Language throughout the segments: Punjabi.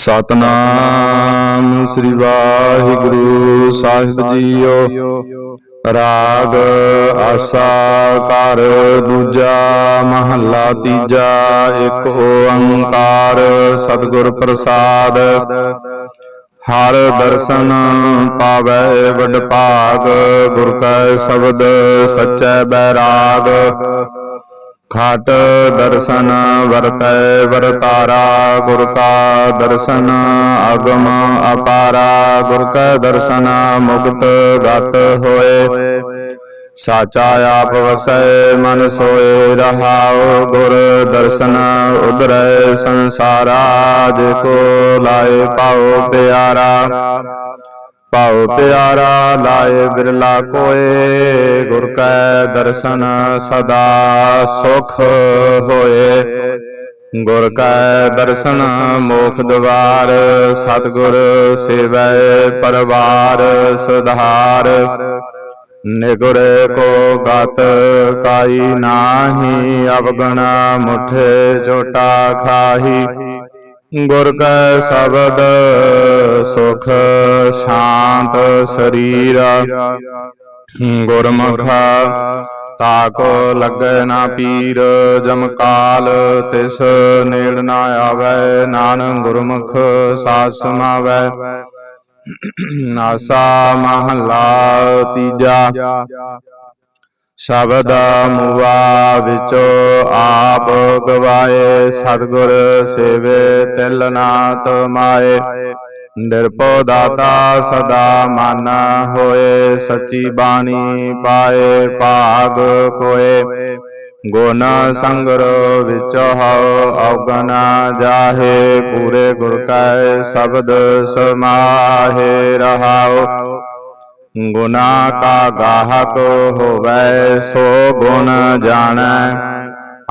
ਸਤਨਾਮ ਸ੍ਰੀ ਵਾਹਿਗੁਰੂ ਸਾਹਿਬ ਜੀਓ। ਰਾਗ ਆਸਾ ਘਰ ਦੂਜਾ, ਮਹੱਲਾ ਤੀਜਾ, ਇੱਕ ਓੰਕਾਰ ਸਤਿਗੁਰ ਪ੍ਰਸਾਦ। ਹਰ ਦਰਸ਼ਨ ਪਾਵੈ ਵਡ ਭਾਗ, ਗੁਰ ਕੈ ਸ਼ਬਦ ਸੱਚੈ ਬੈਰਾਗ। ਖਾਟ ਦਰਸ਼ਨ ਵਰਤੈ ਵਰਤਾਰਾ, ਗੁਰ ਕਾ ਦਰਸ਼ਨ ਅਗਮ ਅਪਾਰਾ, ਗੁਰ ਕਾ ਦਰਸ਼ਨ ਮੁਕਤ ਗਤ ਹੋਏ। ਸਾਚਾ ਆਪ ਵਸੈ, ਮਨ ਸੋਏ ਰਹਾਉ, ਗੁਰ ਦਰਸ਼ਨ ਉਦਰੈ ਸੰਸਾਰਾ, ਜੇ ਕੋ ਲਾਏ ਪਾਉ ਪਿਆਰਾ। ਪਾਉ ਪਿਆਰਾ ਲਾਏ ਬਿਰਲਾ ਕੋਏ ਗੁਰ ਕੈ ਦਰਸ਼ਨ ਸਦਾ ਸੁਖ ਹੋਏ। ਗੁਰ ਕੈ ਦਰਸ਼ਨ ਮੋਖ ਦਵਾਰ ਸਤਿਗੁਰ ਸੇਵੈ ਪਰਵਾਰ ਸੁਧਾਰ। ਨਿਗੁਰ ਕੋ ਗਤ ਕਾਈ ਨਾਹੀ ਅਵਗਣ ਮੁਠੇ ਝੋਟਾ ਖਾਹੀ। ਗੁਰ ਕੈ ਸ਼ਬਦ ਸੁਖ ਸ਼ਾਂਤ ਸਰੀਰ। ਗੁਰਮੁਖ ਤਾਕ ਲੱਗੈ ਨਾ ਪੀਰ, ਜਮ ਕਾਲ ਤਿਸ ਨੇੜ ਨਾ ਆਵੈ, ਨਾਨਕ ਗੁਰਮੁਖ ਸਾਸ ਸਮਾਵੈ ਨਾਸਾ ਮਹਲਾ ਤੀਜਾ। ਸ਼ਬਦ ਮੁਆ ਵਿੱਚੋ ਆਪ ਗਵਾਏ, ਸਤਿਗੁਰ ਸੇਵੇ ਤਿਲ ਨਾ ਤਮਾਏ ਨਿਰਭਉ ਦਾਤਾ ਸਦਾ ਮਨ ਹੋਏ, ਸੱਚੀ ਬਾਣੀ ਪਾਏ, ਭਾਗ ਕੋਏ ਗੁਣ ਸੰਗਰ ਵਿੱਚ ਹਉ ਅਵਗਨ ਜਾਹੇ, ਪੂਰੇ ਗੁਰ ਕੈ ਸ਼ਬਦ ਸਮਾਹੇ ਰਹਾਉ। ਗੁਨਾ ਕਾ ਗਾਹਕ ਹੋਵੈ, ਸੋ ਗੁਣ ਜਾਣੈ।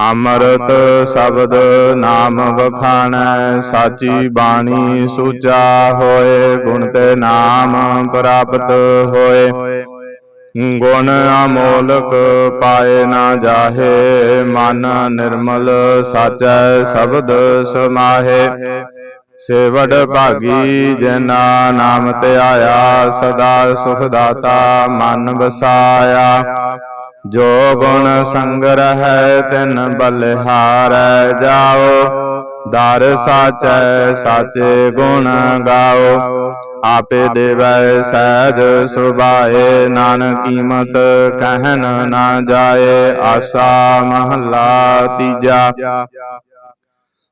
ਅੰਮ੍ਰਿਤ ਸ਼ਬਦ ਨਾਮ ਵਖਾਣੈ, ਸਾਚੀ ਬਾਣੀ ਸੂਚਾ ਹੋਏ, ਗੁਣ ਤੇ ਨਾਮ ਪ੍ਰਾਪਤ ਹੋਏ। ਗੁਣ ਅਮੋਲਕ ਪਾਏ ਨਾ ਜਾਹੇ, ਮਨ ਨਿਰਮਲ ਸਾਚੈ ਸ਼ਬਦ ਸਮਾਹੇ। ਸੇਵੜ ਭਾਗੀ ਜਨਾ ਨਾਮ ਤੇ ਆਇਆ ਸਦਾ ਸੁਖ ਦਾਤਾ ਮਨ ਵਸਾਇਆ। ਜੋ ਗੁਣ ਸੰਗ੍ਰਹਿ ਤਿਨ ਬਲਿਹਾਰੈ ਜਾਓ। ਦਰ ਸਾਚੈ ਸਾਚੇ ਗੁਣ ਗਾਓ। ਆਪੇ ਦੇਵੈ ਸਹਿਜ ਸੁਭਾਏ ਨਾਨਕ ਕੀਮਤ ਕਹਿਨ ਨਾ ਜਾਏ। ਆਸਾ ਮਹੱਲਾ ਤੀਜਾ।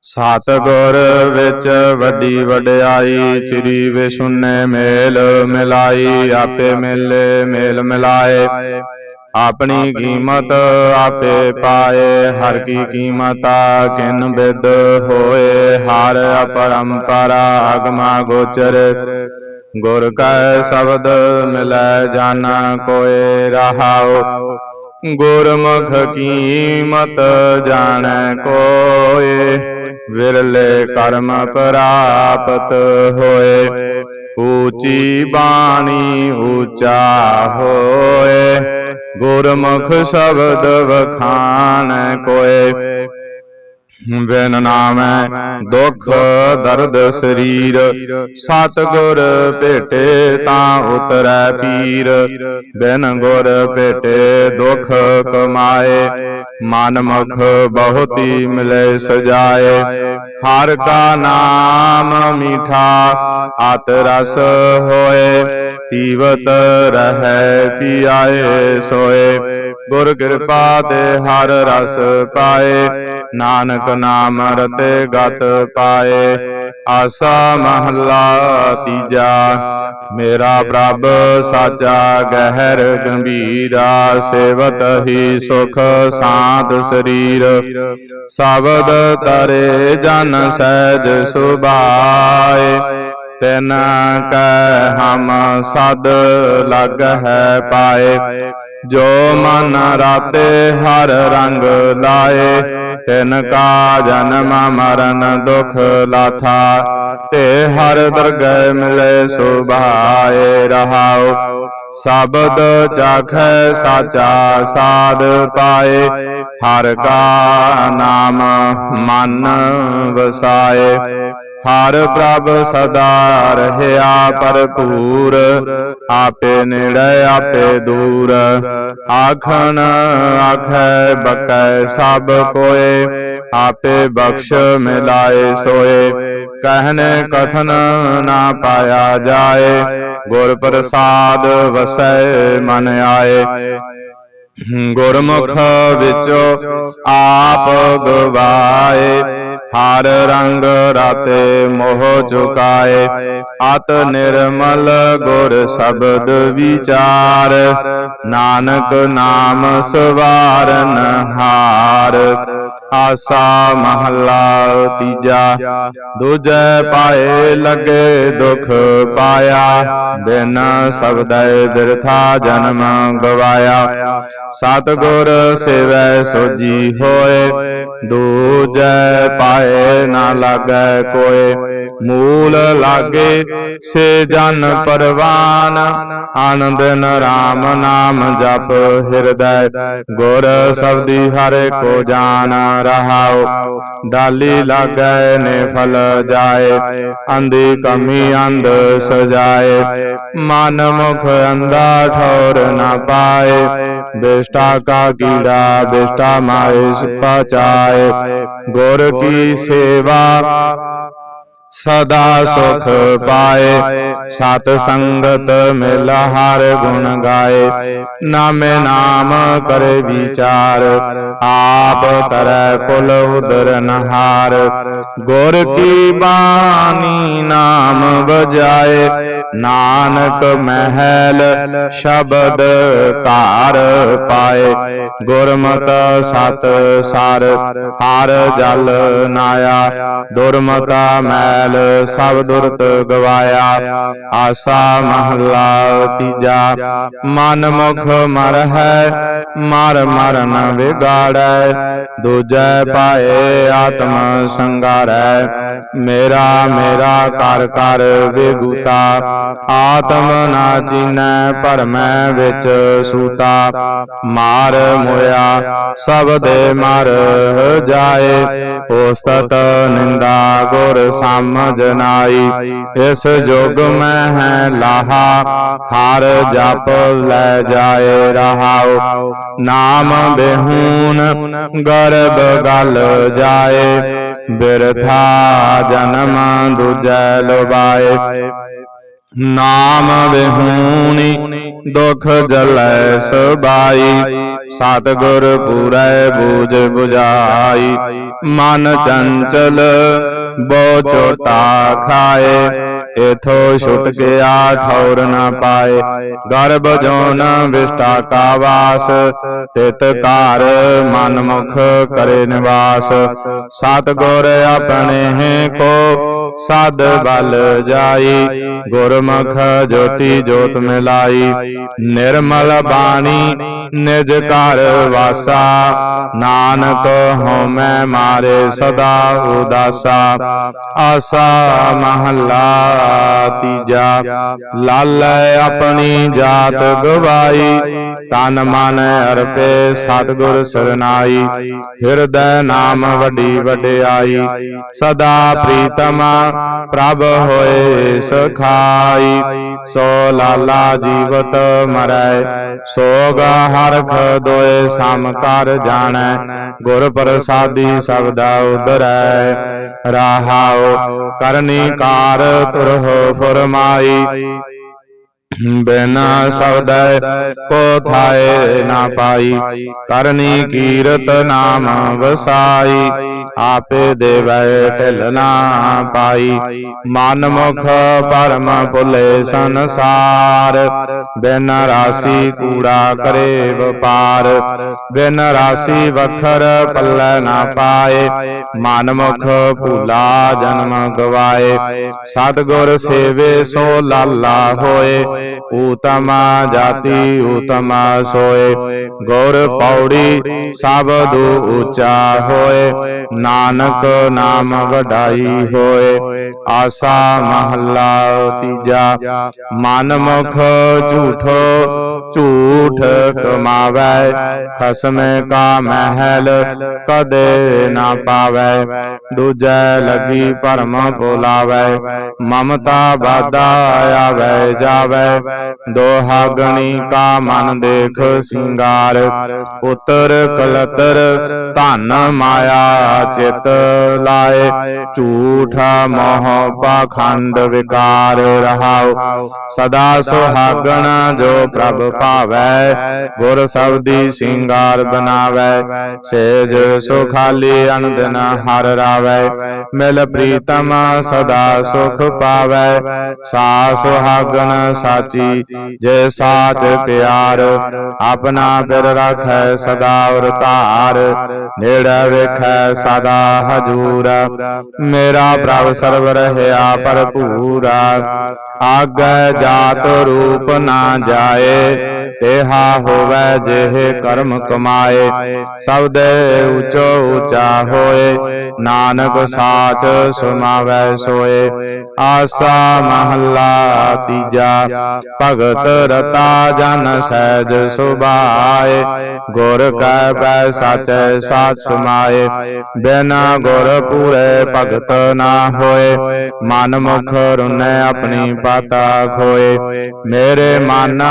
ਸਤਿਗੁਰ ਵਿੱਚ ਵੱਡੀ ਵਡਿਆਈ ਚਿਰੀ ਵਿਸੁਨੇ ਮੇਲ ਮਿਲਾਈ, ਆਪੇ ਮਿਲੇ ਮੇਲ ਮਿਲਾਏ। ਆਪਣੀ ਕੀਮਤ ਆਪੇ ਪਾਏ, ਹਰ ਕੀ ਕੀਮਤਾ ਕਿਨ ਬਿਦ ਹੋਏ, ਹਰ ਅਪਰੰਪਰਾ ਅਗਮਾ ਗੋਚਰ। ਗੁਰ ਕੈ ਸ਼ਬਦ ਮਿਲੈ ਜਾਣਾ ਕੋਏ ਰਹਾਉ, ਗੁਰਮੁਖ ਕੀਮਤ ਜਾਣੈ ਕੋਏ। ਵਿਰਲੇ ਕਰਮ ਪ੍ਰਾਪਤ ਹੋਏ। ਊਚੀ ਬਾਣੀ ਊਚਾ ਹੋਏ। ਗੁਰਮੁਖ ਸ਼ਬਦ ਵਖਾਣ ਕੋਏ। ਬਿਨ ਨਾਮੈ, ਦੁਖ, ਦਰਦ, ਸਰੀਰ। ਸਤਗੁਰ ਭੇਟੇ ਤਾਂ ਉਤਰੈ ਪੀਰ ਬਿਨ ਗੁਰ ਭੇਟੇ ਦੁਖ ਕਮਾਏ। ਮਨ ਮੁਖ ਬਹੁਤੀ ਮਿਲੇ ਸਜਾਏ। ਹਰ ਕਾ ਨਾਮ ਮੀਠਾ ਆਤ ਰਸ ਹੋਏ। ਪੀਵਤ ਰਹੈ ਪਿਆਏ ਸੋਏ। ਗੁਰ ਕਿਰਪਾ ਤੇ ਹਰ ਰਸ ਪਾਏ। ਨਾਨਕ ਨਾਮ ਰਤੇ ਗਤ ਪਾਏ, ਆਸਾ ਮਹੱਲਾ ਤੀਜਾ, ਮੇਰਾ ਪ੍ਰਭ ਸਾਚਾ ਗਹਿਰ ਗੰਭੀਰਾ, ਸੇਵਤ ਹੀ ਸੁਖ ਸਾਧ ਸਰੀਰ ਸ਼ਬਦ ਤਰੇ ਜਨ ਸਹਿਜ ਸੁਭਾਏ, ਤਿਨ ਕੈ ਹਮ ਸਦ ਲਗ ਹੈ ਪਾਏ, ਜੋ ਮਨ ਰਾਤੇ ਹਰ ਰੰਗ ਲਾਏ ਤਿਨ ਕਾ ਜਨਮ ਮਰਨ ਦੁਖ ਲਾਥਾ, ਤੇ ਹਰ ਦਰਗਹਿ ਮਿਲੇ ਸੁਭਾਏ ਰਹਾਉ। ਸ਼ਬਦ ਚਾਖੈ ਸਾਚਾ ਸਾਧ ਪਾਏ, ਹਰ ਕਾ ਨਾਮ ਮਨ ਵਸਾਏ। ਹਰ ਪ੍ਰਭ ਸਦਾ ਰਹਿਆ ਭਰਪੂਰ। ਆਪੇ ਨੇੜੇ ਆਪੇ ਦੂਰ। ਆਖਣ ਆਖੈ ਬਕੈ ਸਭ ਕੋਏ। ਆਪੇ ਬਖਸ਼ ਮਿਲਾਏ ਸੋਏ। ਕਹਿਨ ਕਥਨ ਨਾ ਪਾਇਆ ਜਾਏ। ਗੁਰ ਪ੍ਰਸਾਦ ਵਸੈ ਮਨ ਆਏ। ਗੁਰਮੁਖ ਵਿੱਚੋਂ ਆਪ ਗਵਾਏ। ਹਰ ਰੰਗ ਰਾਤੇ ਮੋਹ ਚੁਕਾਏ। ਅਤ ਨਿਰਮਲ ਗੁਰ ਸ਼ਬਦ ਵਿਚਾਰ। ਨਾਨਕ ਨਾਮ ਸਵਾਰਨ ਹਾਰ ਆਸਾ ਮਹੱਲਾ ਤੀਜਾ। ਦੂਜੈ ਪਾਏ ਲਗੇ ਦੁਖ ਪਾਇਆ। ਬਿਨ ਸਬਦੈ ਬਿਰਥਾ ਜਨਮ ਗਵਾਇਆ। ਸਤਿਗੁਰ ਸੇਵੈ ਸੋਜੀ ਹੋਏ। ਦੂਜੈ ਪਾਏ ਨਾ ਲਾਗੈ ਕੋਏ ਮੂਲ ਲਾਗੇ ਸੇ ਜਨ ਪਰਵਾਨ। ਆਨੰਦ ਨ ਰਾਮ ਨਾਮ ਜਪ ਹਿਰਦੈ। ਗੁਰ ਸਬਦੀ ਹਰਿ ਕੋ ਜਾਣ ਰਹਾਉ। ਡਾਲੀ ਲਾਗੈ ਨੇ ਫਲ ਜਾਏ। ਅੰਧੀ ਕਮੀ ਅੰਧ ਸਜਾਏ। ਮਨ ਮੁਖ ਅੰਧਾ ਠੌਰ ਨਾ ਪਾਏ। ਬਿਸ਼ਟਾ ਕਾ ਕੀੜਾ, ਬਿਸ਼ਟਾ ਮਾਇਸ ਪਚਾਏ ਗੁਰ ਕੀ ਸੇਵਾ ਸਦਾ ਸੁਖ ਪਾਏ। ਸਤ ਸੰਗਤ ਮਿਲ ਹਰ ਗੁਣ ਗਾਏ। ਨਾਮੇ ਨਾਮ ਕਰੇ ਵਿਚਾਰ। ਆਪ ਤਰੈ ਕੁਲ ਉਦਰ ਨਹਾਰ। ਗੁਰ ਕੀ ਬਾਣੀ ਨਾਮ ਬਜਾਏ ਨਾਨਕ ਮਹਿਲ ਸ਼ਬਦ ਘਰ ਪਾਏ। ਗੁਰਮਤਿ ਸਤ ਸਰ ਹਰ ਜਲ ਨਾਇਆ। ਦੁਰਮਤਾ ਮੈਲ ਸਭ ਦੁਰਤ ਗਵਾਇਆ। ਆਸਾ ਮਹੱਲਾ ਤੀਜਾ। ਮਨ ਮੁਖ ਮਰ ਹੈ ਮਰ ਮਰਨ ਨ ਵਿਗਾੜੈ। ਦੂਜੈ ਪਾਏ ਆਤਮ ਸੰਗਾਰੈ ਮੇਰਾ ਮੇਰਾ ਕਰ ਕਰ ਵਿਗੂਤਾ ਆਤਮ ਨਾ ਚੀਨੈ, ਭਰਮੈ ਵਿੱਚ ਸੂਤਾ। ਮਾਰ ਮੋਇਆ, ਸਭ ਦੇ ਮਰ ਜਾਏ। ਉਸਤਤ ਨਿੰਦਾ ਗੁਰ ਸਮਝ ਨਾਈ। ਇਸ ਜੁਗ ਮੈਂ ਹੈ ਲਾਹਾ, ਹਰ ਜਪ ਲੈ ਜਾਏ ਰਹਾਉ। ਨਾਮ ਬਿਹੂਨ ਗਰਬ ਗਲ ਜਾਏ। ਬਿਰਥਾ ਜਨਮ ਦੂਜੈ ਲੁਬਾਏ ਨਾਮ ਵਿਹੂਣੀ ਦੁਖ ਜਲੈ ਸਬਾਈ ਸਤਿਗੁਰ ਪੂਰੈ ਬੂਝ 부ਝਾਈ ਮਨ ਚੰਚਲ ਬੋ ਚੋਟਾ ਖਾਏ। ਇਥੋ ਛੁਟ ਗਿਆ ਠੌਰ ਨਾ ਪਾਏ। ਗਰਭ ਜੋਨ ਵਿਸ਼ਟਾ ਕਾ ਵਾਸ ਤਿਤ ਘਰ ਮਨ ਮੁਖ ਕਰੇ ਨਿਵਾਸ। ਸਤਿਗੁਰ ਆਪਣੇ ਕੋ ਸਦ ਬਲ ਜਾਈ, ਗੁਰਮੁਖ ਜੋਤੀ ਜੋਤ ਮਿਲਾਈ। ਨਿਰਮਲ ਬਾਣੀ, ਨਿਜ ਘਰ ਵਾਸਾ। ਨਾਨਕ ਹਉਮੈ ਮਾਰੇ ਸਦਾ ਉਦਾਸਾ। ਆਸਾ ਮਹੱਲਾ ਤੀਜਾ। ਲਾਲ ਆਪਣੀ ਜਾਤ ਗਵਾਈ। ਤਨ ਮਨ ਅਰਪੇ ਸਤਿਗੁਰ ਸਰਨਾਈ। ਹਿਰਦੈ ਨਾਮ ਵੱਡੀ ਵਡਿਆਈ। ਸਦਾ ਪ੍ਰੀਤਮ ਪ੍ਰਭ ਹੋਏ ਸਖਾਈ। ਸੋ ਲਾਲਾ ਜੀਵਤ ਮਰੈ। ਸੋਗ ਹਰਖ ਦੋਏ ਸਮ ਕਰ ਜਾਣੈ। ਗੁਰ ਪ੍ਰਸਾਦੀ ਸਬਦਾ ਉਦਰੈ। ਰਾਹਾਉ ਕਰਨੀ ਕਾਰ ਤੁਰਹੁ ਫਰਮਾਈ। ਬਿਨ ਸਬਦੈ ਕੋ ਥਾਏ, ਨਾ ਪਾਈ, ਕਰਨੀ ਕੀਰਤ ਨਾਮ ਵਸਾਈ, ਆਪੇ ਦੇਵੈ ਢਿਲ ਨਾ ਪਾਈ। ਮਨ ਮੁਖ ਪਰਮ ਭੁਲੇ ਸੰਸਾਰ, ਬਿਨ ਰਾਸੀ ਕੂੜਾ ਕਰੇ ਵਪਾਰ ਬਿਨ ਰਾਸੀ ਵਖਰ ਪੱਲੇ ਨਾ ਪਾਏ ਮਨ ਮੁਖ ਭੁਲਾ ਜਨਮ ਗਵਾਏ। ਸਤਿਗੁਰ ਸੇਵੇ ਸੋ ਲਾਲਾ ਹੋਏ ਉਤਮਾ ਜਾਤੀ ਊਤਮਾ ਸੋਏ। ਗੁਰ ਪੌੜੀ ਸਬਦ ਉੱਚਾ ਹੋਏ। ਨਾਨਕ ਨਾਮ ਵਡਾਈ ਹੋਏ। ਆਸਾ ਮਹੱਲਾ ਤੀਜਾ। ਮਨ ਮੁਖ ਝੂਠੋ, ਝੂਠ ਕਮਾਵੈ। ਖਸਮ ਕਾ ਮਹਿਲ ਕਦੇ ਨਾ ਪਾਵੈ। ਦੂਜੈ ਲਗੀ ਭਰਮ ਬੋਲਾਵੈ ਮਮਤਾ ਬਾਦਾ ਆਵੈ, ਜਾਵੈ। ਦੋਹਾਗਣੀ ਕਾ ਮਨ ਦੇਖ ਸਿੰਗਾਰ, ਪੁੱਤਰ ਕਲਤਰ, ਧਨ ਮਾਇਆ ਚਿਤ ਲਾਏ। ਝੂਠਾ ਮੋਹ ਪਾਖੰਡ ਵਿਕਾਰ ਰਹਾਉ। ਸਦਾ ਸੁਹਾਗਣ ਜੋ ਪ੍ਰਭ ਭਾਵੈ, ਗੁਰ ਸਬਦੀ ਸਿੰਗਾਰ ਬਨਾਵੈ ਸੇਜ ਸੁਖਾਲੀ ਅਨੰਦਨ ਹਰ ਰਾਵੈ। ਮਿਲ ਪ੍ਰੀਤਮ ਸਦਾ ਸੁਖ ਪਾਵੈ। ਸਾ ਸੁਹਾਗਣ ਸਾਚੀ ਜੇ ਸਾਚ ਪਿਆਰ ਆਪਣਾ ਪਿਰ ਰਾਖੈ ਸਦਾ ਔਰ ਧਾਰ ਨੇੜੇ ਵੇਖੈ ਸਦਾ ਹਜੂਰ। ਮੇਰਾ ਪ੍ਰਭ ਸਰਬ ਰਹਿਆ ਭਰਪੂਰਾ। ਆਗੈ ਜਾਤ ਰੂਪ ਨਾ ਜਾਏ। ਤੇਹਾ ਹੋਵੈ ਜਿਹੇ ਕਰਮ ਕਮਾਏ ਸਬਦੇ ਉਚੋ ਉਚਾ ਹੋਏ, ਨਾਨਕ ਸਾਚ ਸੁਨਾਵੈ ਸੋਏ। ਆਸਾ ਮਹੱਲਾ ਤੀਜਾ, ਭਗਤ ਰਤਾ ਜਨ ਸਹਿਜ ਸੁਭਾਏ। ਗੁਰ ਕੈ ਪੈ ਸਾਚੈ ਸਾਚ ਸਮਾਏ ਬਿਨਾ ਗੁਰ ਪੂਰੇ ਭਗਤ ਨਾ ਹੋਏ। ਮਨ ਮੁਖ ਰੁਨੈ ਆਪਣੀ ਪਾਤਾ ਖੋਏ। ਮੇਰੇ ਮਨ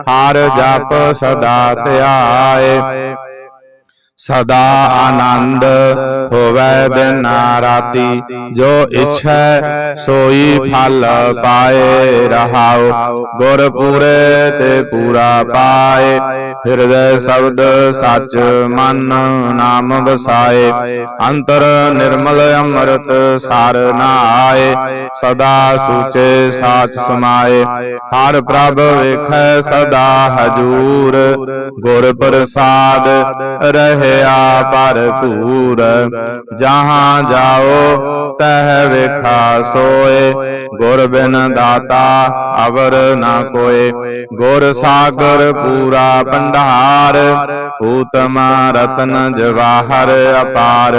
ਹਰ ਜਪ ਸਦਾ ਧਿਆਏ। ਸਦਾ ਆਨੰਦ ਹੋਵੇ ਦਿਨ ਰਾਤੀ। ਜੋ ਇਛੈ ਸੋਈ ਫਲ ਪਾਏ ਰਹਾਓ। ਗੁਰ ਪੂਰੇ ਤੇ ਪੂਰਾ ਪਾਏ। ਹਿਰਦੈ ਸ਼ਬਦ ਸਚ ਮਨ ਨਾਮ ਵਸਾਏ, ਅੰਤਰ ਨਿਰਮਲ ਅੰਮ੍ਰਿਤ ਸਾਰ ਨਾਏ, ਸਦਾ ਸੂਚੇ ਸਾਚ ਸਮਾਏ। ਹਰ ਪ੍ਰਭ ਵੇਖੈ ਸਦਾ ਹਜੂਰ, ਗੁਰ ਪ੍ਰਸਾਦ ਰਹਿਆ ਭਰਪੂਰ। ਜਹਾਂ ਜਾਓ, ਤਹ ਵੇਖਾ ਸੋਏ, ਗੁਰ ਬਿਨ ਦਾਤਾ ਅਵਰ ਨਾ ਕੋਏ। ਗੁਰ ਸਾਗਰ ਪੂਰਾ ਭੰਡਾਰ ਊਤਮ ਰਤਨ ਜਵਾਹਰ ਅਪਾਰ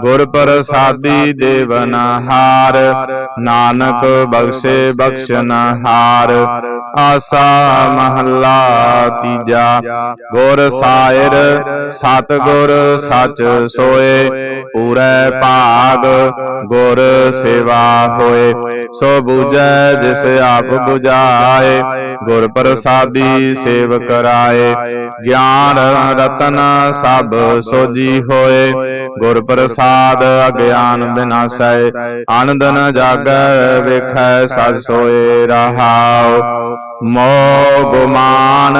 ਗੁਰ ਪ੍ਰਸਾਦੀ ਦੇਵਨ ਹਾਰ ਨਾਨਕ ਬਖਸ਼ੇ ਬਖਸ਼ਨ ਹਾਰ ਆਸਾ ਮਹੱਲਾ ਤੀਜਾ। ਗੁਰ ਸਾਇਰ ਸਤ ਗੁਰ ਸਚ ਸੋਏ, ਪੂਰੇ ਭਾਗ ਗੁਰ ਸੇਵਾ ਹੋਏ। ਸੋ ਬੂਝੈ ਜਿਸ ਆਪ 부ਝਾਏ ਗੁਰ ਪ੍ਰਸਾਦੀ ਸੇਵ ਕਰਾਏ ਗਿਆਨ ਰਤਨ ਸਭ ਸੋਜੀ ਹੋਏ, ਗੁਰ ਪ੍ਰਸਾਦ ਅਗਿਆਨ ਬਿਨਾਸੈ। ਆਨੰਦ ਨ ਜਾਗੈ ਵੇਖੈ ਸਜ ਸੋਏ ਰਹਾਉ। ਮੋਹ ਗੁਮਾਨ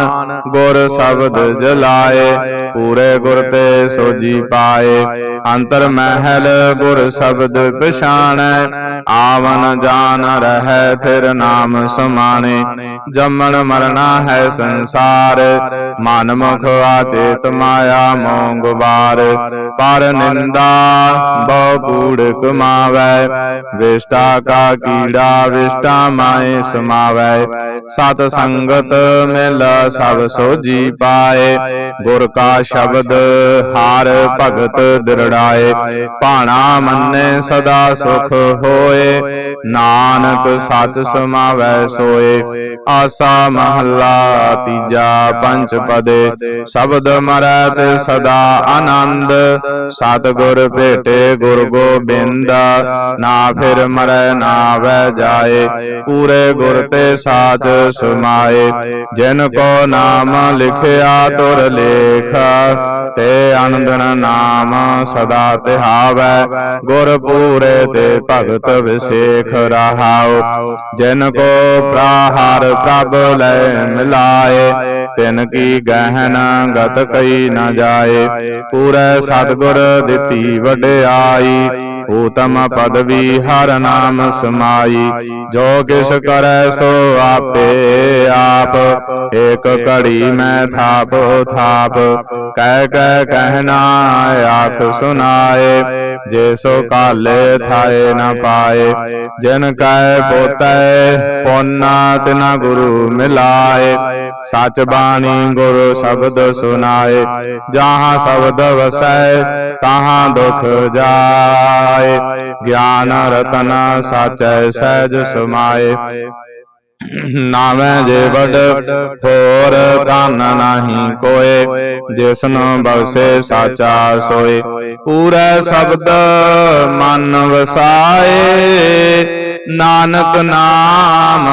ਗੁਰ ਸ਼ਬਦ ਜਲਾਏ ਪੂਰੇ ਗੁਰ ਤੇ ਸੋਜੀ ਪਾਏ। ਅੰਤਰ ਮਹਿਲ ਗੁਰ ਸ਼ਬਦ ਪਛਾਣੈ, ਆਵਨ ਜਾਨ ਰਹਿ ਥਿਰ ਨਾਮ ਸਮਾਣੇ। ਜੰਮਣ ਮਰਣਾ ਹੈ ਸੰਸਾਰ ਮਨ ਮੁਖ ਆਚੇਤ ਮਾਇਆ ਮੋਂਗ ਬਾਰ ਪਰ ਨਿੰਦਾ ਬਹੁ ਕੂੜ ਕਮਾਵੈ ਵਿਸ਼ਟਾ ਕਾ ਕੀੜਾ ਵਿਸ਼ਟਾ ਮਾਏ ਸਮਾਵੈ। ਸਤ ਸੰਗਤ ਮਿਲ ਸਭ ਸੋਜੀ ਪਾਏ, ਗੁਰ ਕਾ ਸ਼ਬਦ ਹਾਰ ਭਗਤ ਦਿਰੜਾਏ ਭਾਣਾ ਮੰਨੇ ਸਦਾ ਸੁਖ ਹੋਏ। ਨਾਨਕ ਸਚ ਸਮਾਵੈ ਸੋਏ, ਆਸਾ ਮਹੱਲਾ ਤੀਜਾ ਪੰਚ ਪਦੇ, ਸ਼ਬਦ ਮਰੈ ਤੇ ਸਦਾ ਆਨੰਦ, ਸਤਿਗੁਰ ਭੇਟੇ ਗੁਰ ਗੋਬਿੰਦ, ਨਾ ਫਿਰ ਮਰੈ ਨਾ ਵੈ ਜਾਏ, ਪੂਰੇ ਗੁਰ ਤੇ ਸਾਚ ਸਮਾਏ, ਜਿਨ ਕੋ ਨਾਮ ਲਿਖਿਆ ਤੁਰ ਲੇਖ, ਤੇ ਆਨੰਦਨ ਨਾਮ ਸਦਾ ਤਿਹਾਵੈ, ਗੁਰ ਪੂਰੇ ਤੇ ਭਗਤ ਵਿਸੇਖ ਰਹਾਉ, ਜਿਨ ਕੋ ਪ੍ਰਾਹਾਰ ਪ੍ਰਭ ਲੈ ਮਿਲਾਏ ਤਿਨ ਕੀ ਗਹਿਨ ਗਤ ਕਈ ਨਾ ਜਾਏ, ਪੂਰੇ ਸਤਿਗੁਰ ਦਿੱਤੀ ਵਡਿਆਈ ਊਤਮ ਪਦਵੀ ਹਰ ਨਾਮ ਸਮਾਈ ਜੋ ਕਿਛ ਕਰੈ ਸੋ ਆਪੇ ਆਪ ਏਕ ਘੜੀ ਮੈਂ ਥਾਪ ਥਾਪ ਕਹਿ ਕਹਿ ਕਹਿਣਾ ਆਖ ਸੁਨਾਏ ਜੇ ਸੋ ਕਾਲੇ ਥਾਏ ਨ ਪਾਏ ਜਿਨ ਕੈ ਪੋਤੈ ਪੋਨਾ ਤਿਨਾ ਗੁਰੂ ਮਿਲਾਏ ਸਚ ਬਾਣੀ ਗੁਰ ਸ਼ਬਦ ਸੁਨਾਏ, ਜਹਾਂ ਸ਼ਬਦ ਵਸੈ, ਤਹਾਂ ਦੁਖ ਜਾਏ। ਗਿਆਨ ਰਤਨ ਸਾਚੈ ਸਹਿਜ ਸਮਾਏ। ਨਾਵੇਂ ਜੇ ਵਡ ਹੋਰ ਧਨ ਨਾਹੀ ਕੋਏ, ਜਿਸਨ ਬਖਸ਼ੇ ਸਾਚਾ ਸੋਏ। ਪੂਰੇ ਸ਼ਬਦ ਮਨ ਵਸਾਏ, ਨਾਨਕ ਨਾਮ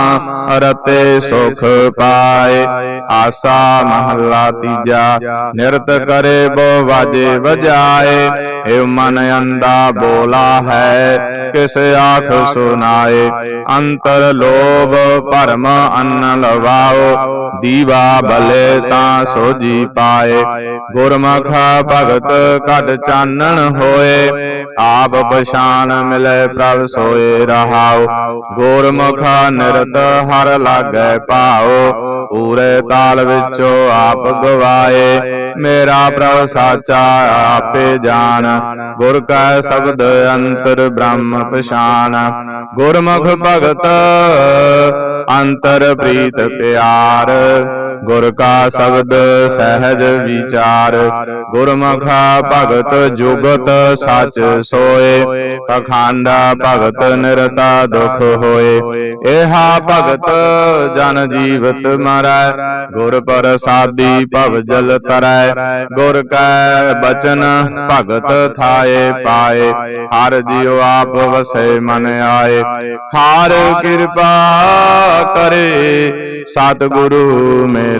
ਰਤੇ ਸੁਖ ਪਾਏ। ਆਸਾ ਮਹੱਲਾ ਤੀਜਾ, ਨਿਰਤ ਕਰੇ ਬੋ ਵਾਜੇ ਵਜਾਏ। ਏ ਮਨ ਅੰਦਾ ਬੋਲਾ ਹੈ, ਕਿਸ ਆਖ ਸੁਨਾਏ। ਅੰਤਰ ਲੋਭ ਭਰਮ ਅੰਨ ਲਵਾਓ ਦੀਵਾ ਬਲੇ ਤਾਂ ਸੋਜੀ ਪਾਏ। ਗੁਰਮੁਖ ਭਗਤ ਕਦ ਚਾਨਣ ਹੋਏ। ਆਪ ਪਛਾਨ ਮਿਲੇ ਪ੍ਰਭ ਸੋਏ ਰਹਾਉ ਗੁਰਮੁਖ ਨਿਰਤ ਹਰ ਲਾਗੈ ਪਾਉ ਪੂਰੇ ਤਾਲ ਵਿੱਚੋਂ ਆਪ ਗਵਾਏ। ਮੇਰਾ ਪ੍ਰਭ ਸਾਚਾ ਆਪੇ ਜਾਣ। ਗੁਰ ਕੈ ਸ਼ਬਦ ਅੰਤਰ ਬ੍ਰਹਮ ਪਛਾਨ ਗੁਰਮੁਖ ਭਗਤ ਅੰਤਰ ਪ੍ਰੀਤ ਪਿਆਰ। ਗੁਰ ਕਾ ਸ਼ਬਦ ਸਹਿਜ ਵਿਚਾਰ, ਗੁਰਮਖਾ ਭਗਤ ਜੁਗਤ ਸਚ ਸੋਏ, ਪਖੰਡਾ ਭਗਤ ਨਿਰਤਾ ਦੁਖ ਹੋਏ। ਇਹਾ ਭਗਤ ਜਨ ਜੀਵਤ ਮਰੈ, ਗੁਰ ਪ੍ਰਸਾਦੀ ਭਵ ਜਲ ਤਰੈ। ਗੁਰ ਕੈ ਬਚਨ ਭਗਤ ਥਾਏ ਪਾਏ, ਹਰ ਜਿਉ ਆਪ ਵਸੇ ਮਨ ਆਏ। ਹਾਰ ਕਿਰਪਾ ਕਰੇ ਸਤਿਗੁਰੂ ਮੇ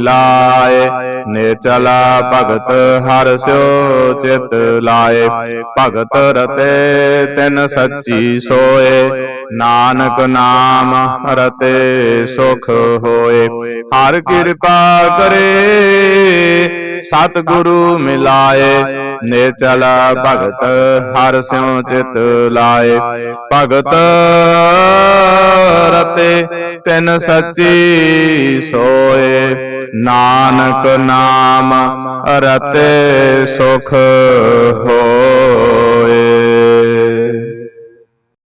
ਨੇ ਚਲਾ ਭਗਤ ਹਰ ਸਿਓ ਚਿਤ ਲਾਏ। ਭਗਤ ਰਤੇ ਤਿਨ ਸੱਚੀ ਸੋਏ, ਨਾਨਕ ਨਾਮ ਰਤੇ ਸੁਖ ਹੋਏ। ਹਰ ਕਿਰਪਾ ਕਰੇ, ਸਤਿਗੁਰੂ ਮਿਲਾਏ, ਨੇ ਚਲਾ ਭਗਤ ਹਰ ਸਿਉ ਚਿਤ ਲਾਏ। ਭਗਤ ਰਤੇ ਤਿਨ ਸੱਚੀ ਸੋਏ। ਨਾਨਕ ਨਾਮ ਰਤੇ ਸੁਖ ਹੋ